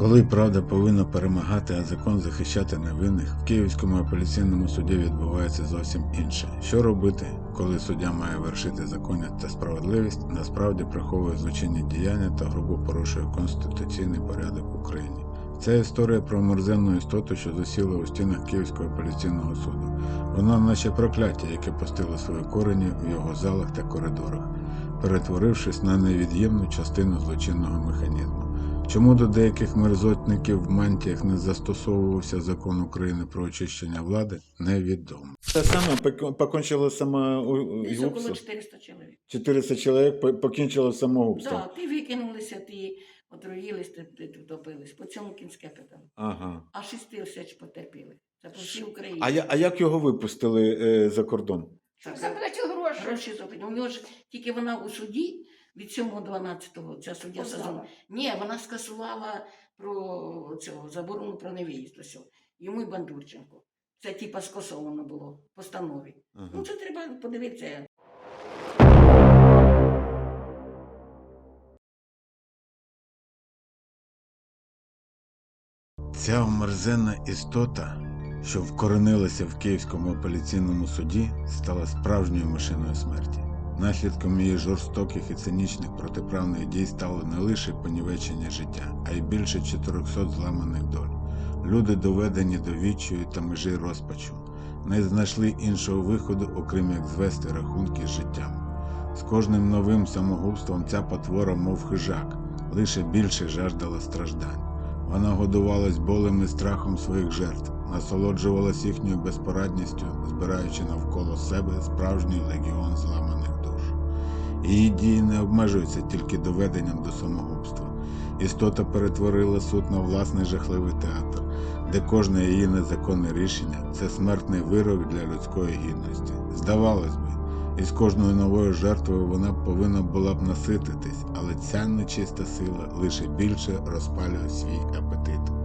Коли правда повинна перемагати, а закон захищати невинних, в Київському апеляційному суді відбувається зовсім інше. Що робити, коли суддя має вершити законність та справедливість, насправді приховує злочинні діяння та грубо порушує конституційний порядок в Україні. Це історія про мерзенну істоту, що засіла у стінах Київського апеляційного суду. Вона наче прокляття, яке пустило свої корені в його залах та коридорах, перетворившись на невід'ємну частину злочинного механізму. Чому до деяких мерзотників в мантіях не застосовувався закон України про очищення влади, невідомо. Те саме пок- покончило Десь самогубство. около 400 чоловік. 400 чоловік по- покінчило самогубством. Да, ті викинулися, ті отруїлись, ті, ті втопились. По цьому кінське питання. Ага. А 6 тисяч потерпіли. Це по всій Україні. А, я, а як його випустили е, за кордон? Так, Заплатив гроші. Гроші. У нього ж тільки вона у суді від 7.12, ця суддя сезон. Ні, вона скасувала про цього заборону про невиїзд. Ось. Йому і Бандурченко. Це типа скасовано було в постанові. Ну це треба подивитися. Ця омерзенна істота, що вкоренилася в Київському апеляційному суді, стала справжньою машиною смерті. Наслідком її жорстоких і цинічних протиправних дій стало не лише понівечення життя, а й більше 400 зламаних доль. Люди, доведені до відчаю та межі розпачу, не знайшли іншого виходу, окрім як звести рахунки з життям. З кожним новим самогубством ця потвора, мов хижак, лише більше жаждала страждань. Вона годувалась болем і страхом своїх жертв, насолоджувалась їхньою безпорадністю, збираючи навколо себе справжній легіон зламаних душ. Її дії не обмежуються тільки доведенням до самогубства. Істота перетворила суд на власний жахливий театр, де кожне її незаконне рішення це смертний вирок для людської гідності. Здавалось би, із кожною новою жертвою вона повинна була б насититись, але ця нечиста сила лише більше розпалює свій апетит.